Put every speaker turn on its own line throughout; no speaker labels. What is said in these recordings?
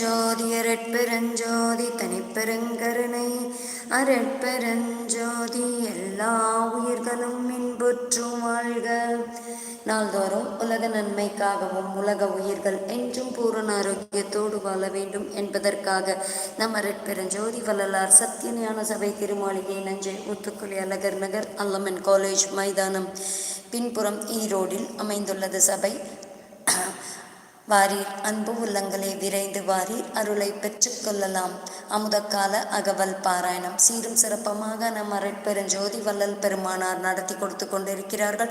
ஜோதி அரட்பெருஞ்சோதி தனிப்பெருங்கருணை. அரட்பெருஞ்சோதி எல்லா உயிர்களும் இன்புற்றும் வாழ்க. நாள்தோறும் உலக நன்மைக்காகவும் உலக உயிர்கள் என்றும் பூரண ஆரோக்கியத்தோடு வாழ வேண்டும் என்பதற்காக நம் அரட்பெருஞ்சோதி வள்ளலார் சத்தியஞான சபை திருமாளிகை நஞ்சை முத்துக்குழி அழகர் நகர் அல்லமன் காலேஜ் மைதானம். பின்புறம் ஈரோடில் அமைந்துள்ளது சபை. வாரீர் அன்பு உள்ளங்களை விரைந்து வாரீர் அருளை பெற்றுக்கொள்ளலாம் அமுதக்கால அகவல் பாராயணம். சீரும் சிறப்பமாக நம் அரட்பெருஞ்சோதி வள்ளல் பெருமானார் நடத்தி கொடுத்து கொண்டிருக்கிறார்கள்.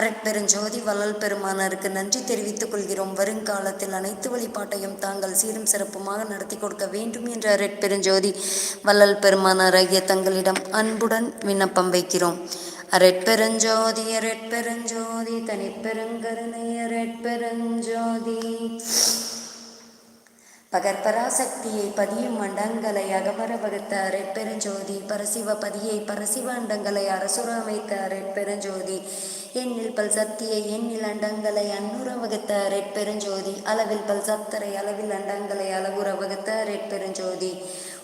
அரட்பெருஞ்சோதி வள்ளல் பெருமானாருக்கு நன்றி தெரிவித்துக் கொள்கிறோம். வருங்காலத்தில் அனைத்து வழிபாட்டையும் தாங்கள் சீரும் சிறப்புமாக நடத்தி கொடுக்க வேண்டும் என்று அரட்பெருஞ்சோதி வள்ளல் பெருமானாராகிய தங்களிடம் அன்புடன் விண்ணப்பம் வைக்கிறோம். அரட்பெருஞ்சோதி அரட்பெருஞ்சோதி தனிப்பெருங்கருணை அரட்பெருஞ்சோதி. பகற்பராசக்தியை பதியும் அண்டங்களை அகமர வகுத்த அரட்பெருஞ்சோதி பரசிவ பதியை பரசிவ அண்டங்களை அரசுர அமைத்த அரட்பெருஞ்சோதி. எண்ணில் பல் சக்தியை எண்ணில் அண்டங்களை அன்னுற வகுத்த அரட்பெருஞ்சோதி. அளவில் பல் சத்தரை அளவில் அண்டங்களை அளவுற வகுத்த அரட்பெருஞ்சோதி.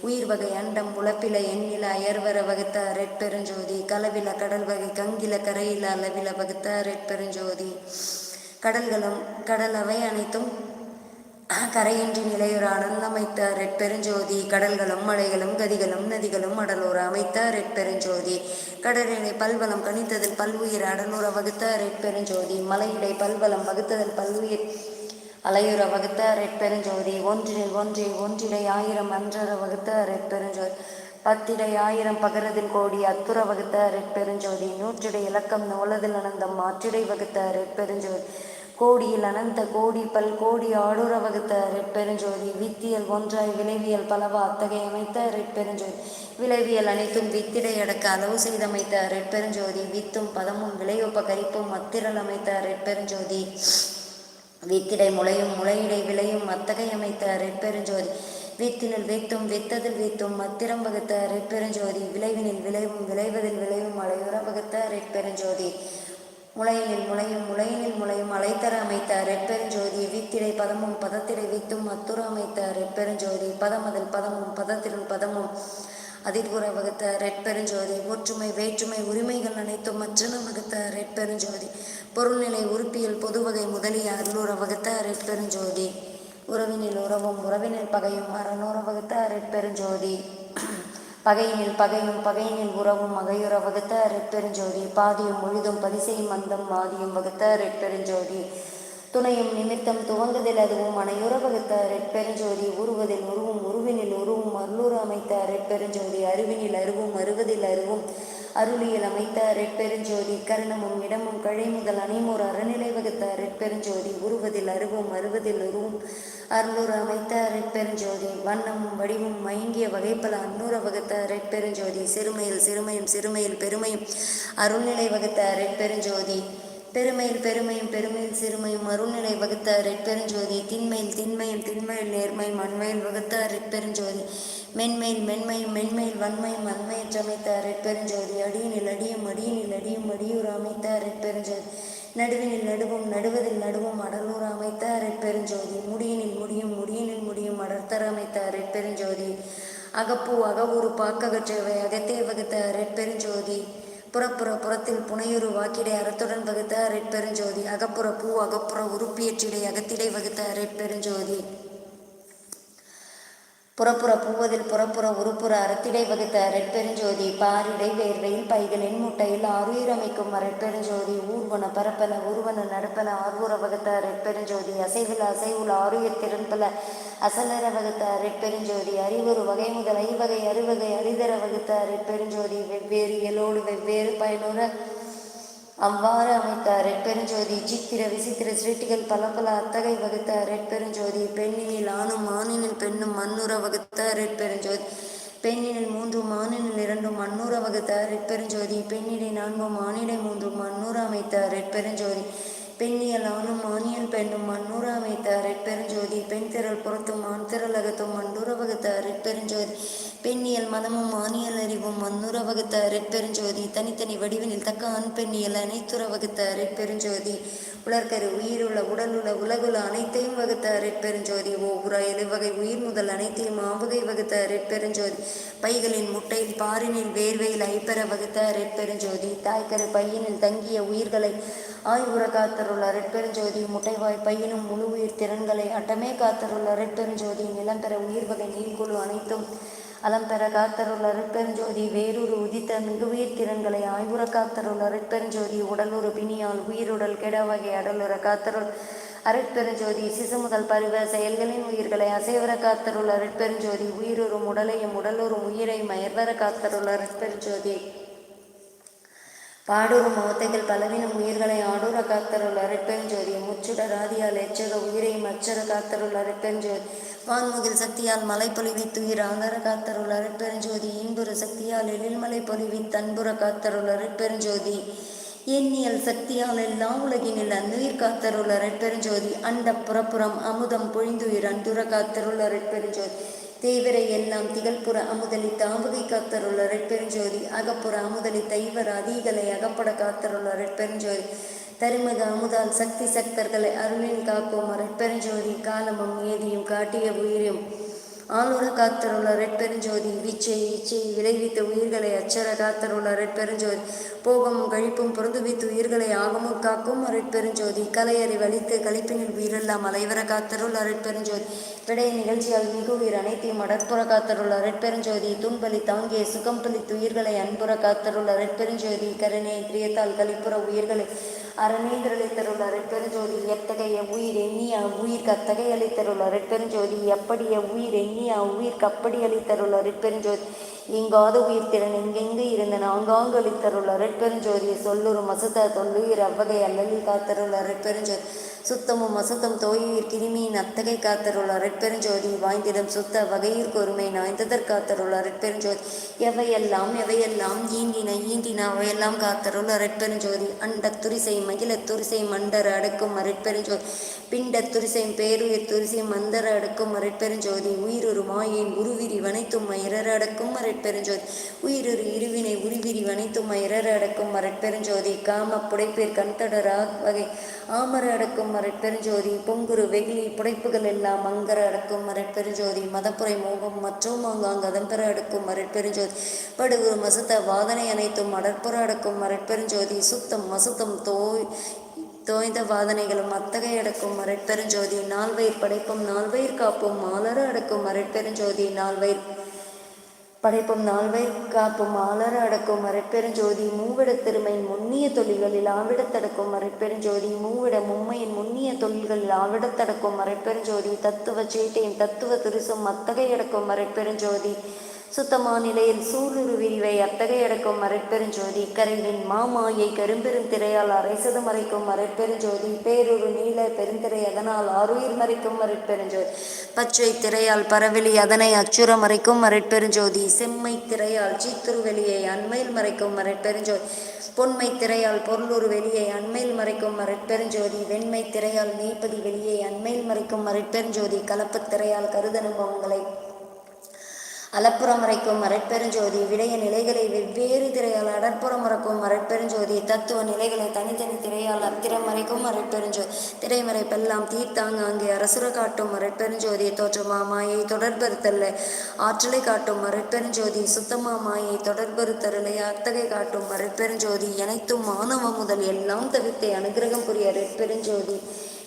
உயிர் வகை அண்டம் உழப்பில எண்ணில அயர்வர வகுத்த ரெட்பெருஞ்சோதி கலவில கடல் வகை கங்கில கரையில அளவில வகுத்த ரெட்பெருஞ்சோதி கடல்களும் கடல் அவை அனைத்தும் கரையின்றி நிலையுற அனந்தமைத்த ரெட்பெருஞ்சோதி கடல்களும் மலைகளும் கதிகளும் நதிகளும் அடலூர அமைத்த ரெட்பெருஞ்சோதி கடலினை பல்வலம் கணித்ததில் பல்வுயிர் அடலூர வகுத்த ரெட்பெருஞ்சோதி மலையிடை பல்வலம் வகுத்ததில் பல்வுயிர் அலையுற வகுத்த ரெட்பெருஞ்சோதி ஒன்றில் ஒன்றை ஒன்றிடை ஆயிரம் அன்றர வகுத்த ரெட்பெருஞ்சோதி பத்திடை ஆயிரம் பகரதில் கோடி அத்துற வகுத்த ரெட்பெருஞ்சோதி நூற்றிடை இலக்கம் நோலதில் அனந்தம் மாற்றிடை வகுத்த ரெட்பெருஞ்சோதி கோடியில் அனந்த கோடி பல் கோடி ஆடுற வகுத்த ரெட்பெருஞ்சோதி வித்தியல் ஒன்றாய் விளைவியல் பலவா அத்தகைய அமைத்த ரெட்பெருஞ்சோதி விளைவியல் அனைத்தும் வித்திடை அடக்க அளவு செய்தமைத்த ரெட்பெருஞ்சோதி வித்தும் பதமும் விளையொப்ப கரிப்பும் அத்திரல் அமைத்த ரெட்பெருஞ்சோதி. வித்திடை முளையும் முளையிடை விளையும் அத்தகை அமைத்த ரெட்பெருஞ்சோதி வீத்தினில் வீத்தும் வித்ததில் வீத்தும் மத்திரம் வகுத்த அரைப்பெருஞ்சோதி. விளைவினில் விளைவும் விளைவதில் விளைவும் மலையுற வகுத்த ரெட்பெருஞ்சோதி முளையினில் முளையும் முளையினில் முளையும் அலைத்தர அமைத்த அரைப்பெருஞ்சோதி. வீத்திடை பதமும் பதத்திடை வீத்தும் அத்துற அமைத்த அரைப்பெருஞ்சோதி. பதமதில் பதமும் பதத்திலும் பதமும். அதிர்வுற வகுத்த ரெட்பெருஞ்சோதி ஒற்றுமை வேற்றுமை உரிமைகள் அனைத்தும் மற்றன வகுத்த ரெட்பெருஞ்சோதி பொருள்நிலை உறுப்பியல் பொதுவகை முதலிய அருளுற வகுத்த ரெட்பெருஞ்சோதி உறவினில் உறவும் உறவினில் பகையும் அறநூற வகுத்த ரெட்பெருஞ்சோதி பகையினில் பகையும் பகையினில் உறவும் அகையுற வகுத்த ரெட்பெருஞ்சோதி பாதியும் முழுதும் பதிசையும் மந்தம் மாதியும் வகுத்த ரெட்பெருஞ்சோதி துணையும் நிமித்தம் துவங்குதில் அதுவும் அனையுற வகுத்த ரெட்பெருஞ்சோதி. உருவதில் உருவும் உருவினில் உருவும் அருளூர் அமைத்த ரெட்பெருஞ்சோதி. அருவினில் அருவும் அருவதில் அருவும் அருளியல் அமைத்த ரெட்பெருஞ்சோதி. கருணமும் இடமும் கழை முதல் அனைமோர் அறநிலை வகுத்த ரெட்பெருஞ்சோதி. உருவதில் அருவும் அருவதில் உருவும் அருளூர் அமைத்த ரெட்பெருஞ்சோதி. வண்ணமும் வடிவும் மயங்கிய வகைப்பல அன்னூர வகுத்த ரெட்பெருஞ்சோதி. சிறுமையில் சிறுமையும் சிறுமையில் பெருமையும் அருள்நிலை வகுத்த ரெட்பெருஞ்சோதி. பெருமையில் பெருமையும் பெருமையில் சிறுமையும் மறுநிலை வகுத்த ரெட்பெருஞ்சோதி திண்மையில் திண்மையும் திண்மையில் நேர்மையும் அண்மையில் வகுத்த ரெட்பெருஞ்சோதி மென்மையில் மென்மையும் மென்மையில் வன்மையும் வன்மையில் சமைத்த ரெட்பெருஞ்சோதி அடியினில் அடியும் அடியினில் அடியும் அடியூர் அமைத்த ரெட்பெருஞ்சோதி நடுவினில் நடுவும் நடுவதில் நடுவும் அடலூர் அமைத்த ரெட்பெருஞ்சோதி முடியினில் முடியும் முடியினில் முடியும் அடர்த்தர் அமைத்த ரெட்பெருஞ்சோதி அகப்பூ அகவூறு பாக்ககற்றவை அகத்தே வகுத்த ரெட்பெருஞ்சோதி புறப்புற புறத்தில் புனையுறு வாக்கிடை அறத்துடன் வகுத்த அரைப்பெருஞ்சோதி அகப்புற பூ அகப்புற உறுப்பியற்றிடை அகத்திடை வகுத்த அரைப்பெருஞ்சோதி புறப்புற பூவதில் புறப்புற உருப்புற அறத்திடை வகுத்த ரெட்பெருஞ்சோதி பாரிடை வேர்வையில் பைகளின் எண்முட்டையில் ஆறுயிரமைக்கும் அரட்பெருஞ்சோதி ஊர்வன பரப்பல உருவன நடப்பல ஆர்வூர வகுத்த அரட்பெருஞ்சோதி அசைவில் அசைவுல ஆறுயிர் திறன்பல அசலர வகுத்த ரெட்பெருஞ்சோதி அறிவுறு வகை முதல் ஐவகை அறுவகை அரிதர வகுத்த அரட்பெருஞ்சோதி வெவ்வேறு இயலோடு வெவ்வேறு பயனுற அவ்வாறு அமைத்த ரெட்பெருஞ்சோதி சித்திர விசித்திர சிருட்டிகள் பல பல அத்தகை வகுத்த ரெட்பெருஞ்சோதி பெண்ணினில் ஆணும் ஆணினில் பெண்ணும் மண்ணுற வகுத்த ரெட்பெருஞ்சோதி பெண்ணினில் மூன்றும் ஆணினில் இரண்டும் மண்ணூற வகுத்த ரெட்பெருஞ்சோதி பெண்ணிடை நான்கும் ஆணிடை மூன்றும் மண்ணூற அமைத்த ரெட்பெருஞ்சோதி பெண்ணியல் ஆணும் ஆணியல் பெண்ணும் மண்ணூற அமைத்த ரெட்பெருஞ்சோதி பெண் திரள் புறத்தும் ஆண் திரள் அகத்தும் மண்டூர வகுத்த ரெட்பெருஞ்சோதி பெண்ணியல் மனமும் மானியல் அறிவும் மண்ணுற வகுத்த அருட்பெருஞ்சோதி தனித்தனி வடிவினில் தக்க ஆண் பெண்ணியல் அனைத்துற வகுத்த அருட்பெருஞ்சோதி உலர்கரு உயிருள்ள உடலுள்ள உலகுல அனைத்தையும் வகுத்த அருட்பெருஞ்சோதி ஓவுரா எழுவகை உயிர் முதல் அனைத்தையும் ஆவகை வகுத்த அருட்பெருஞ்சோதி பைகளின் முட்டையில் பாரினில் வேர்வையில் ஐப்பெற வகுத்த அருட்பெருஞ்சோதி தாய்க்கரு பையனில் தங்கிய உயிர்களை ஆய்வுற காத்தருள் அருட்பெருஞ்சோதி முட்டைவாய் பையனும் முழு உயிர் திறன்களை அட்டமே காத்தருள் அருட்பெருஞ்சோதி நிலம்பெற உயிர்வகை நீர்குழு அனைத்தும் அலம்பெற காத்தருள் அருட்பெருஞ்சோதி வேறொரு உதித்த மிகுவீர் திறன்களை ஆய்வுற காத்தருள் அருட்பெருஞ்சோதி உடலுறு பிணியால் உயிருடல் கெட வகை அடலுற காத்தருள் அருட்பெருஞ்சோதி சிசு முதல் பருவ செயல்களின் உயிர்களை அசைவர காத்தருள் அருட்பெருஞ்சோதி உயிருறும் உடலையும் உடலுறும் உயிரையும் அயர்வர காத்தருள் அருட்பெருஞ்சோதி பாடூரும் மோத்தைகள் பலவினம் உயிர்களை ஆடூர காத்தருள் அருட்பெருஞ்சோதி முச்சுடர் ஆதியால் எச்சக உயிரையும் அச்சர காத்தருள் அருட்பெருஞ்சோதி வான்முகில் சக்தியால் மலை பொலிவித்துயிர் ஆதர காத்தருள் அருட்பெருஞ்சோதி இன்புற சக்தியால் எழில்மலை பொலிவி தன்புற காத்தருள் அருட்பெருஞ்சோதி எண்ணியல் சக்தியால் எல்லா உலகினில் அன்னுயிர் காத்தருள் அருட்பெருஞ்சோதி அண்ட புறப்புறம் அமுதம் பொழிந்துயிர் அன்புற காத்தருள் அருட்பெருஞ்சோதி தேவரை எல்லாம் திகழ்புற அமுதலி தாவகை காத்தருள் அருட்பெருஞ்சோதி அகப்புற அமுதலி தைவர் அதிகளை அகப்பட காத்தருள் ரெட்பெருஞ்சோதி. தருமக அமுதால் சக்தி சக்தர்களை அருளின் காக்கும் அருட்பெருஞ்சோதி காலமும் ஏதியும் காட்டிய உயிரும். ஆளுர காத்தருள்ள ரெட்பெருஞ்சோதி வீச்சை வீச்சை விளைவித்த உயிர்களை அச்சர காத்தருள் அருட்பெருஞ்சோதி போகமும் கழிப்பும் பொருந்துவித்து உயிர்களை ஆகமும் காக்கும் அருட்பெருஞ்சோதி கலையறி வலித்து கழிப்பினில் உயிரெல்லாம் அலைவர காத்தருள் அருட்பெருஞ்சோதி விடை நிகழ்ச்சியால் மிகு உயிர் அனைத்தையும் அடற்புற காத்தருள் ரெட்பெருஞ்சோதி துன்பலி தாங்கிய சுகம் பலித்து உயிர்களை அன்புற காத்தருள் ரெட்பெருஞ்சோதி கருணை பிரியத்தால் கழிப்புற உயிர்களை அரணேந்திரளித்தருள் பெருஞ்சோதி எத்தகைய உயிர் எண்ணிய உயிர் அத்தகைய அளித்தருள்? அருட்பெருஞ்சோதி எப்படிய உயிர் எண்ணிய உயிர்க்கு கப்படி அளித்தருள்? அருட்பெருஞ்சோதி இங்காத உயிர்த்திறன் எங்கெங்கு இருந்த நாங்காங்கு அளித்தருள் அருட்பெருஞ்சோதியை சொல்லுறும் மசுத்த தொல்லுயிர் அவ்வகை அல்லலி காத்தருள் அரட்பெருஞ்சோதி. சுத்தமும் அசுத்தம் தோயுயிர் கிருமியின் அத்தகை காத்தருள் அரட்பெருஞ்சோதி. வாய்ந்திடம் சுத்த வகையிற் கொருமை நாய்ந்ததற் காத்தருள் அரட்பெருஞ்சோதி. எவையெல்லாம் எவையெல்லாம் ஈண்டின ஈண்டின அவையெல்லாம் காத்தருள் அரட்பெருஞ்சோதி. அண்ட துரிசை மகிழ துரிசை மண்டர் அடக்கும் அரட்பெருஞ்சோதி. பிண்ட துரிசை பேருயிர் துரிசை மந்தர் அடக்கும் அரட்பெருஞ்சோதி. உயிருரு மாயின் உருவிரி வனைத்தும் மயிரர அடக்கும் அருட்பெருஞ்சோதி உயிரொரு இருவினை உருவிரி வனைத்தும் மயிரர அடக்கும் மரட்பெருஞ்சோதி. காம புடைப்பேர் கண்தடரா வகை ஆமர அடக்கும் மரட்பெருஞ்சோதி. பொங்குரு வெகுளி புடைப்புகள் எல்லாம் அங்கர அடக்கும் மரட்பெருஞ்சோதி. மதப்புரை மோகம் மற்றும் அங்காங்க அதம்பெற அடக்கும் மரட்பெருஞ்சோதி. படுகுரு மசுத்த வாதனை அனைத்தும் அடற்புற அடக்கும் மரட்பெருஞ்சோதி. சுத்தம் மசுத்தம் தோய் தோய்ந்த வாதனைகளும் அத்தகை அடக்கும் மரட்பெருஞ்சோதி. நால்வயிர் படைப்பும் நால்வயிர் காப்பும். மாலர அடக்கும் மரட்பெருஞ்சோதி. நால்வயிர் படைப்பும் நால்வை காப்பும் ஆளர அடக்கும் மறைப்பெருஞ்சோதி மூவிட திருமையின் முன்னிய தொழில்களில் ஆவிடத்தடக்கும் மறைப்பெருஞ்சோதி மூவிட மும்மையின் முன்னிய தொழில்களில் ஆவிடத்தடக்கும் மறைப்பெருஞ்சோதி தத்துவ சேட்டையின் தத்துவ திருசும் அத்தகையடக்கும் மறைப்பெருஞ்சோதி சுத்தமா நிலையில் சூளுரு விரிவை அத்தகையடக்கும் மறைப்பெருஞ்சோதி கரைவின் மாமாயை கரும்பெரும் திரையால் அரைசது மறைக்கும் மறைப்பெருஞ்சோதி பேரொரு நீல பெருந்திரை அதனால் ஆறுயிர் மறைக்கும் மறைப்பெருஞ்சோதி பச்சை திரையால் பரவெளி அதனை அச்சுற மறைக்கும் மறைப்பெருஞ்சோதி செம்மை திரையால் சீத்துருவெளியை அண்மையில் மறைக்கும் மறைப்பெருஞ்சோதி பொன்மை திரையால் பொருளூர் வெளியை அண்மையில் மறைக்கும் மறைப்பெருஞ்சோதி வெண்மை திரையால் மெய்ப்பதி வெளியை அண்மையில் மறைக்கும் மறைப்பெருஞ்சோதி கலப்புத் திரையால் கருதனுபவங்களை அலப்புறமறைக்கும் மரட்பெருஞ்சோதி விடைய நிலைகளை வெவ்வேறு திரையால் அடற்புறம் மரட்பெருஞ்சோதி தத்துவ நிலைகளை தனித்தனி திரையால் அத்திரமறைக்கும் திரைமறைப்பெல்லாம் தீர்த்தாங்க அங்கே அரசுர காட்டும் மரட்பெருஞ்சோதி தோற்றமா மாயை தொடர்பறுத்தல்ல. ஆற்றலை காட்டும் மரட்பெருஞ்சோதி சுத்தமா மாயை தொடர்பறுத்தருளை அத்தகை காட்டும் மரட்பெருஞ்சோதி அனைத்தும் மாணவ முதல் எல்லாம் தவிர்த்தை அனுகிரகம் புரிய ரெட்பெருஞ்சோதி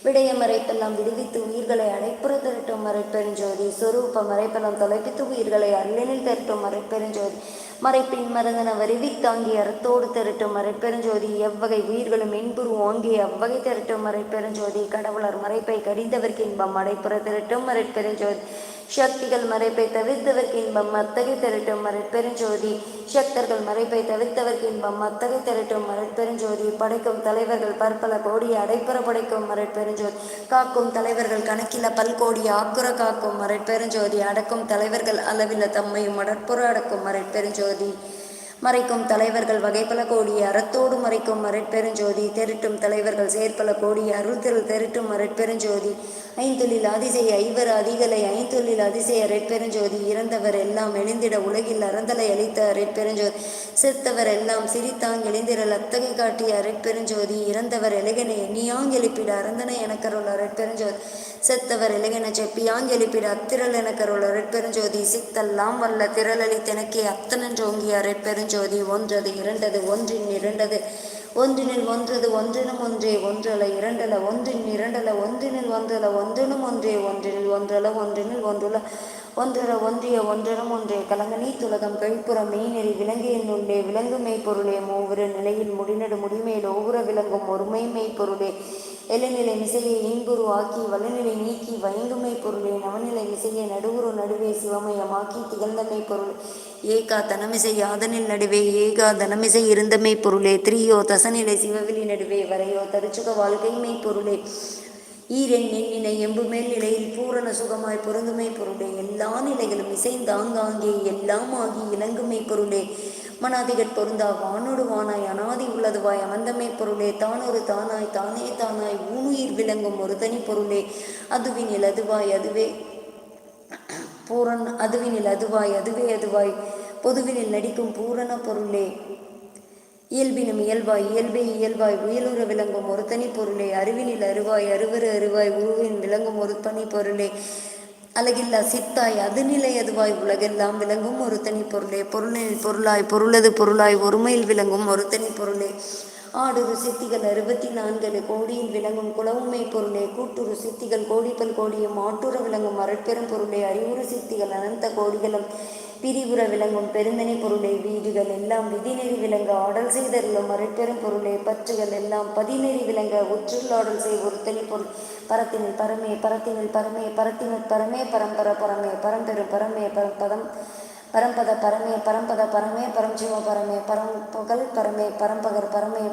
விடய மறைப்பெல்லாம் விடுவித்து உயிர்களை அடைப்புற திரட்டும் மறைப்பெருஞ்சோதி சொரூப மறைப்பெல்லாம் தொலைப்பித்து உயிர்களை அருளினில் திரட்டும் மறைப்பெருஞ்சோதி மறைப்பின் மருந்தன வருவித்தாங்கி அறத்தோடு திரட்டும் மறைப்பெருஞ்சோதி எவ்வகை உயிர்களும் என்புரு ஓங்கி அவ்வகை திரட்டும் மறைப்பெருஞ்சோதி கடவுளர் மறைப்பை கடிந்தவர்க்கு இன்பம் அடைப்புற திரட்டும் மறைப்பெருஞ்சோதி சக்திகள் மறைப்பை தவிர்த்தவர்க்கு இன்பம் அத்தகை திரட்டும் மறைப்பெருஞ்சோதி சக்தர்கள் மறைப்பை தவிர்த்தவர்க்கு இன்பம் அத்தகை திரட்டும் மறைப்பெருஞ்சோதி படைக்கும் தலைவர்கள் பற்பல கோடி அடைப்புற படைக்கும் மறைப்பெருஞ்சோதி காக்கும் தலைவர்கள் கணக்கில பல்கோடி ஆக்குற காக்கும் மறைப்பெருஞ்சோதி அடக்கும் தலைவர்கள் அளவில தம்மையும் அடற்புற அடக்கும் மறைப்பெருஞ்சோதி மறைக்கும் தலைவர்கள் வகைப்பல கோடி அறத்தோடு மறைக்கும் மரட்பெருஞ்சோதி தெருட்டும் தலைவர்கள் செயற்பல கோடி அருள் திரு தெருட்டும் மறைப்பெருஞ்சோதி ஐந்தொழில் அதிசய ஐவர் அதிகலை ஐந்தொழில் அதிசய ரெட்பெருஞ்சோதி இறந்தவர் எல்லாம் எழுந்திட உலகில் அறந்தலை அளித்த ரெட்பெருஞ்சோதி செத்தவர் எல்லாம் சிரித்தாங் எழுந்திரல் அத்தகை காட்டிய ரெட்பெருஞ்சோதி இறந்தவர் எலகனை எண்ணியாங் எழுப்பிட அறந்தனை எனக்கருள் ரெட்பெருஞ்சோதி செத்தவர் இலகின செப்பியாங் எழுப்பிட அத்திரல் எனக்கருள் ரெட்பெருஞ்சோதி சித்தெல்லாம் வல்ல திரளளி தெனக்கே அத்தனன்றோங்கிய ரெட்பெருஞ்சோதி ஒன்றது இரண்டது ஒன்றின் இரண்டது. ஒன்றினில் ஒன்றது ஒன்றினும் ஒன்றே ஒன்றல இரண்டல. ஒன்றின் இரண்டல ஒன்றினில் ஒன்றல ஒன்றினும் ஒன்றே ஒன்றினில் ஒன்றல ஒன்றினில் ஒன்றுல. ஒன்றர ஒன்றிய ஒன்றரும் ஒன்றே. கலங்கனி துலகம் கழிப்புற மெய்நெறி விலங்கியின் உள்ளே. விலங்கு மெய்ப்பொருளே மூவுரு நிலையில் முடிநடு முடிமேல். ஒவ்வொரு விலங்கும் ஒருமை மெய்ப்பொருளே. எல்லைநிலை மிசையை இன்புருவாக்கி வலுநிலை நீக்கி வயங்குமை பொருளே நவநிலை மிசையை நடுவுரு நடுவே சிவமயமாக்கி திகழ்ந்தமை பொருள் ஏகா தனமிசை யாதனில் நடுவே ஏகா தனமிசை இருந்தமை பொருளே திரியோ தசநிலை சிவவெளி நடுவே வரையோ தருச்சுக வாழ்க்கைமை பொருளே. ஈரன் எண்ணினை எம்புமேல் நிலையில் பூரண சுகமாய் பொருந்துமை பொருளே எல்லா நிலைகளும் இசைந்தாங்காங்கே எல்லாம் ஆகி இணங்குமை பொருளே. மனாதிகட் பொருந்தா வானோடு வானாய் அனாதி உள்ளதுவாய் அமந்தமே பொருளே தானொரு தானாய் தானே தானாய் ஊனுயிர் விளங்கும் ஒரு தனி பொருளே அதுவினில் அதுவாய் அதுவே பூரண அதுவினில் அதுவாய் அதுவே அதுவாய் பொதுவினில் நடிக்கும் பூரண பொருளே இயல்பினும் இயல்பாய் இயல்பே இயல்பாய் உயலுற விளங்கும் ஒரு தனி பொருளே அறிவினில் அருவாய் அருவரு அருவாய் உருவின் விளங்கும் ஒரு தனி பொருளே அழகில்லா சித்தாய் அதுநிலை அதுவாய் உலகெல்லாம் விளங்கும் ஒரு தனி பொருளே. பொருளில் பொருளாய் பொருளது பொருளாய் ஒருமையில் விளங்கும் ஒரு தனி பொருளே. ஆடுரு சித்திகள் அறுபத்தி நான்கு கோடியில் விளங்கும் குளவுமை பொருளே கூட்டுரு சித்திகள் கோடிப்பல் கோடியும் ஆட்டுற விளங்கும் அரட்பெரும் பொருளே அறிவுறு சித்திகள் அனந்த கோடிகளும் பிரிவுற விளங்கும் பெருந்தனை பொருளே வீடுகள் எல்லாம் விதிநெறி விளங்க ஆடல் செய்தருளும் மறைப்பெரும் பொருளே பற்றுகள் எல்லாம் பதிநெறி விளங்க உற்றுள்ளாடல் செய் ஒரு பொருள். பரத்தினில் பரமே பரத்தினில் பரமே பரத்தினில் பரமே பரம்பர பரமே பரம்பெரும் பரமே பரம் பதம் பரம்பத பரமே பரம்பத பரமே பரஞ்சிவ பரமே பரம் புகழ் பரமே பரம்பகர் பரமே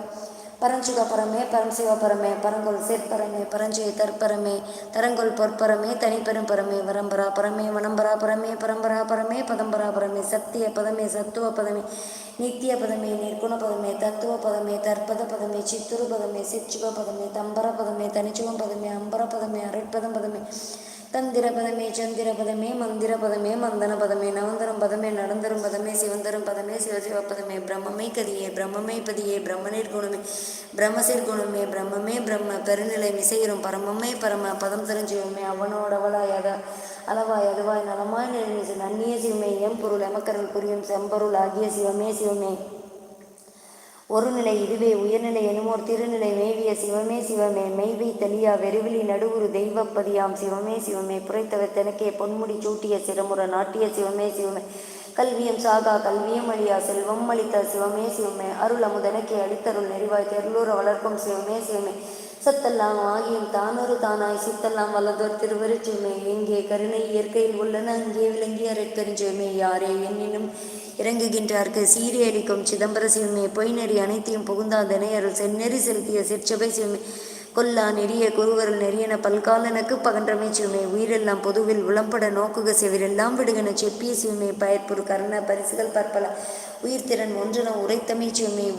பரஞ்சுக பரமே பரம்சிவ பரமே பரங்கொள் சேர்ப்பரமே பரஞ்சய தற்பரமே தரங்கொள் பொற்பரமே தனிப்பெரும் பரமே வரம்பரா பரமே வனம்பரா பரமே பரம்பரா பரமே பதம்பரா பரமே சத்திய பதமே சத்துவ பதமே நித்திய பதமே நிர்குண பதமே தத்துவ பதமே தற்பத பதமே சித்துரு பதமே சிற்சுக பதமே தம்பர பதமே தனிச்சுவம் பதமே அம்பர பதமே அரைப்பதம் பதமே தந்திரபதமே சந்திரபதமே மந்திரபதமே மந்தனபதமே மந்திர பதமே மந்தன பதமே நவந்தரம் பதமே நடந்தரும் பதமே சிவந்தரும் பதமே சிவசிவபதமே பிரம்மமே கதியே பிரம்மமே பதியே பிரம்மனிர் குணமே பிரம்மசீர் குணமே பிரம்மமே பிரம்ம பெருநிலை மிசையிரும் பரமமே பரம பதம் தெரிஞ்சுவமே அவனோடவளாய் அத அளவாய் அதுவாய் நலமாய் நிலைமிசு நன்னிய சிவமே எம் பொருள் எமக்கரல் புரியும் செம்பொருள் ஆகிய சிவமே சிவமே. ஒருநிலை இதுவே உயர்நிலை எனுமோர் திருநிலை மேவிய சிவமே சிவமே மெய்வை தலியா வெறுவிலி நடுவுரு தெய்வப்பதியாம் சிவமே சிவமே புரைத்தவர் தெனக்கே பொன்முடி சூட்டிய சிறமுற நாட்டிய சிவமே சிவமே கல்வியம் சாகா கல்வியம் அழியா செல்வம் அளித்த சிவமே சிவமே அருள் அமுதனக்கே அளித்தருள் நெறிவாய் தெருளூர வளர்க்கும் சிவமே சிவமே சத்தெல்லாம் ஆகியும் தானொரு தானாய். சித்தெல்லாம் வல்லதோர் திருவருச்சுமே எங்கே கருணை இயற்கையில் உள்ளன அங்கே விளங்கிய ரெட்பெருஞ்சுமே யாரே என்னினும் இறங்குகின்றார்க்கு? சீரி அடிக்கும் சிதம்பர சிவமே. பொய் நெறி அனைத்தையும் புகுந்தாதனை அருள் செந்நெறி செலுத்திய சிற்சபை சிவமே. கொல்லா நெறிய குருவருள் நெறியன பல்காலனுக்கு பகன்றமை சிவமே. உயிரெல்லாம் பொதுவில் உளம்பட நோக்குக செவிரெல்லாம் விடுகன செப்பிய சிவமே. பயற்புறு கருண பரிசுகள் பற்பல உயிர்த்திறன் ஒன்றென உரைத்தமை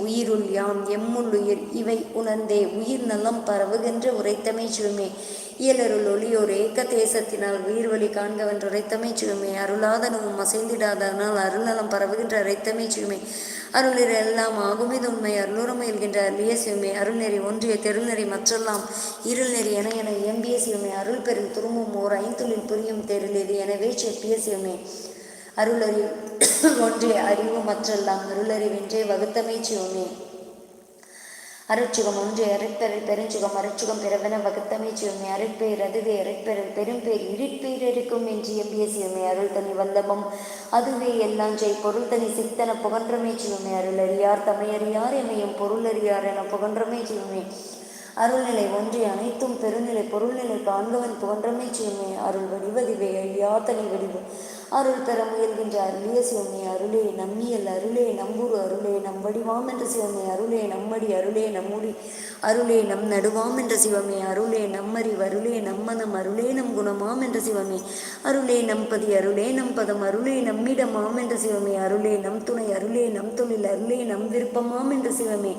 உயிருள் யாம் எம்முள்ளுயிர் இவை உணர்ந்தே. உயிர் நலம் பரவுகின்ற உரைத்தமை இயலருள் ஒளியோர் ஏக்க தேசத்தினால் உயிர் வழி காண்கவென்ற உரைத்தமை அருளாதனவும் அசைந்திடாதனால் அருள்நலம் பரவுகின்ற அரைத்தமை அருளிற எல்லாம் ஆகுமிது உண்மை. அருளுரம் இயல்கின்ற அருளிய சிவமே அருள்நெறி ஒன்றிய தெருநெறி மற்றெல்லாம் இருள் நெறி என என எம்பிய சிவமே அருள் பெறில் துரும்பும் ஓர் ஐந்துளில் புரியும் தெருள் இது. எனவே செப்பிய சிவமே அருளறி ஒன்றே அறிவு மற்றெல்லாம் அருளறிவின்றே வகுத்தமை சிவமே. அருட்சுகம் ஒன்று அருட்பெறல் பெருஞ்சுகம் அருட்சுகம் பிறவென வகுத்தமை சிவமே. அருட்பேர் அதுவே அருட்பெறல் பெரும்பேர் இருட்பேர் இருக்கும் என்று எம்பிய சிவமே. அருள் தனி வல்லபம் அதுவே எல்லாம் செய் பொருள் தனி சித்தன புகன்றமே சிவமே. அருள் அறியார் தமையறியார் எமையும் பொருள் அறியார் என புகன்றமை சிவமே. அருள்நிலை ஒன்றி அனைத்தும் பெருநிலை பொருள்நிலை காண்பவன் தோன்றமை சிவமே அருள் வடிவதிவே ஐயா வடிவு. அருள் பெற முயல்கின்ற அருளிய சிவமே அருளே நம்மியல் அருளே நம்பூர் அருளே நம் வடிவாம் என்ற சிவமே அருளே நம்மடி அருளே நம்முடி. அருளே நம் நடுவாம் என்ற சிவமே அருளே நம்மறி வருளே நம்மனம் அருளே நம் குணமாம் என்ற சிவமே அருளே நம்பதி அருளே நம் பதம் அருளே நம்மிடமாம் என்ற சிவமே அருளே நம் துணை அருளே நம் தொழில் அருளே நம் விருப்பமாம் என்ற சிவமே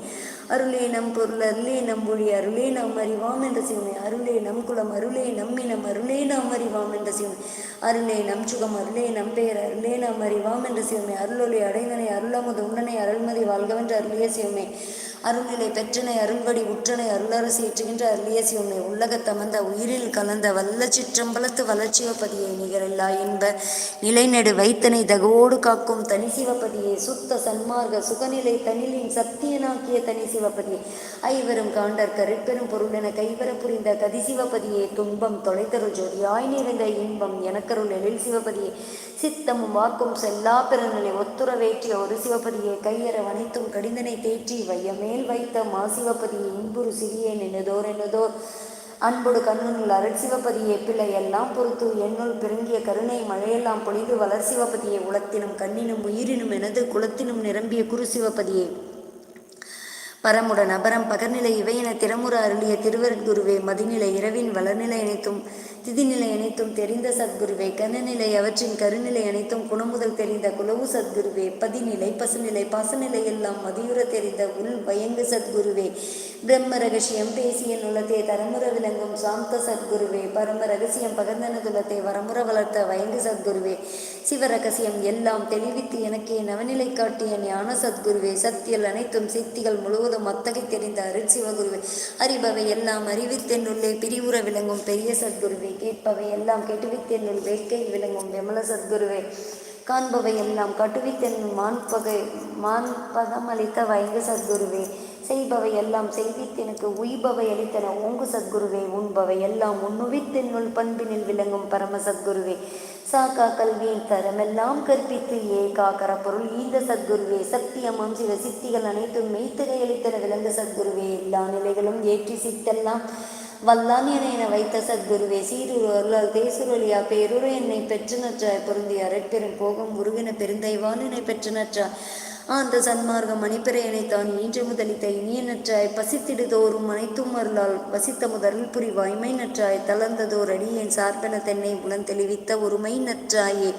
அருளே நம் பொருள் அருளே நம் மொழி அருளே நாம் அறிவாம் என்ற சிவனை. அருளே நம் குலம் அருளே நம்மினம் அருளே நாம் அறிவாம் என்ற சிவனை. அருளே நம் சுகம் அருளே நம் பெயர் அருளே நாம் அறிவாம் என்ற சிவமே அருளொளி அடைந்தனை அருளமுது உண்டனை அருள்மதி வாழ்கவென்ற அருளிய சிவமே அருள்நிலை பெற்றனை அருள்வடி உற்றனை அருளரசு ஏற்றுகின்ற அருளியசி உன்னை உள்ளகத்தமர்ந்த உயிரில் கலந்த வல்ல சிற்றம்பலத்து வளர்ச்சிவப்பதியை நிகரில்லா என்ப நிலைநெடு வைத்தனை தகவோடு காக்கும் தனி சிவப்பதியே சுத்த சன்மார்க்க சுகநிலை தனிலின் சத்தியனாக்கிய தனி சிவபதி ஐவரும் காண்டர் கருப்பெரும் பொருள் என கைவர புரிந்த கதி சிவப்பதியே துன்பம் தொலைத்தருள் ஜோதியாய் நிறைந்த இன்பம் எனக்கருள் எழில் சிவபதியே சித்தமும் வாக்கும் செல்லா பிறநிலை ஒத்துறவேற்றிய ஒரு சிவபதியே கையற வனைத்தும் கடிந்தனை தேற்றி வையமே மேல் வைத்த மா இன்புரு இன்புறு சிறியேன் என்னதோர் என்னதோர் அன்பொடு கண்ணுள் அருள் பிள்ளை எல்லாம் பொறுத்து என்னுள் பெருங்கிய கருணை மழையெல்லாம் பொழிது வளர் உளத்தினும் கண்ணினும் உயிரினும் எனது குலத்தினும் நிரம்பிய குரு சிவபதியே பரமுடன் அபரம் பகர்நிலை இவையென திறமுற அருளிய திருவருட்குருவே மதிநிலை இரவின் வளர்நிலை அனைத்தும் திதிநிலை அனைத்தும் தெரிந்த சத்குருவே கனநிலை அவற்றின் கருநிலை அனைத்தும் குணமுதல் தெரிந்த குலவு சத்குருவே பதிநிலை பசுநிலை பாசநிலை எல்லாம் மதியுற தெரிந்த உள் பயங்கு சத்குருவே. பிரம்ம ரகசியம் பேசிய நுலத்தே தரமுற விளங்கும் சாந்த சத்குருவே பரம ரகசியம் பகர்ந்தன துலத்தை வரமுற வளர்த்த வயங்கு சத்குருவே. சிவரகசியம் எல்லாம் தெளிவித்து எனக்கே நவநிலை காட்டிய ஞான சத்குருவே சத்தியல் அனைத்தும் சித்திகள் முழுவதும் அத்தகை தெரிந்த அருள் சிவகுருவே அறிபவை எல்லாம் அறிவித்தென்னுள்ளே பிரிவுற விளங்கும் பெரிய சத்குருவே. கேட்பவை எல்லாம் கெட்டுவித்தென்னுள் வேட்கை விளங்கும் விமல சத்குருவே. காண்பவை எல்லாம் கட்டுவித்தென்னும் மான்பகை மான்பதம் அளித்த வயங்கு சத்குருவே. செய்பவை எல்லாம் செய்வித்தெனக்கு உய்பவை அளித்தன ஓங்கு சத்குருவே. உண்பவை எல்லாம் உண்ணுவித்தென்னுள் பண்பினில் விளங்கும் பரம சத்குருவே. சாக்கா கல்வியின் தரமெல்லாம் கற்பித்து ஏ காக்கர பொருள் ஈந்த சத்குருவே. சத்தியமும் சில சித்திகள் அனைத்தும் மெய்த்தகை அளித்தன விளங்க சத்குருவே. எல்லா நிலைகளும் ஏற்றி சித்தெல்லாம் வல்லான் என என வைத்த சத்குருவே சீருரு அருளால் தேசுரொலியா பேருரு என்னை பெற்று நற்றாய் பொருந்திய அரட்பெரும் போகம் உருகின பெருந்தைவான் என்னை பெற்று நற்றாய் ஆந்த சன்மார்க்கம் மணிப்பிரையனை தான் ஈன்று முதலித்த இனிய நற்றாய். பசித்திடு தோறும் அனைத்தும் அருளால் வசித்த முதல் புரிவாய்மை நற்றாய். தளர்ந்ததோர் அடியேன் சார்பென தென்னை உளந்தெளிவித்த ஒருமை நற்றாயே.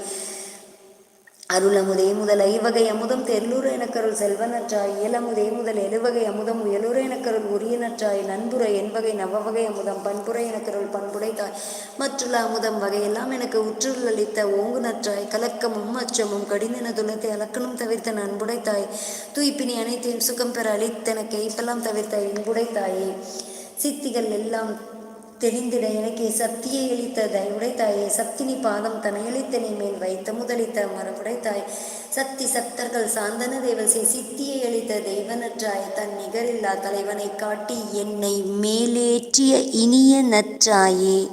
அருளமுதே முதல் ஐவகை அமுதம் தெருளூர் எனக்கருள் செல்வனற்றாய் இயலமுதே முதல் எழுவகை அமுதம் உயலூர் எனக்கருள் உரியனற்றாய் நண்புற என்பகை நவவகை அமுதம் பண்புரை எனக்கருள் பண்புடைத்தாய் மற்றுள்ள அமுதம் வகையெல்லாம் எனக்கு உற்றுள் அளித்த ஓங்கு நற்றாய் கலக்கமும் அச்சமும் கடினன துளத்தை அலக்கணும் தவிர்த்த நண்புடைத்தாய் தூய்ப்பினி அனைத்தையும் சுகம் பெற அளித்தன கேய்ப்பெல்லாம் தவிர்த்த இன்புடைத்தாயே சித்திகள் எல்லாம் தெரிந்திட எனக்கு சக்தியை அளித்த தயவுடைத்தாயே சக்தினி பாதம் தனையளித்தனை மேல் வைத்த முதலித்த மரபுடைத்தாய். சக்தி சக்தர்கள் சாந்தன தேவசை சித்தியை அளித்த தெய்வநற்றாய் தன் நிகரில்லா தலைவனை காட்டி என்னை மேலேற்றிய இனிய நற்றாயே.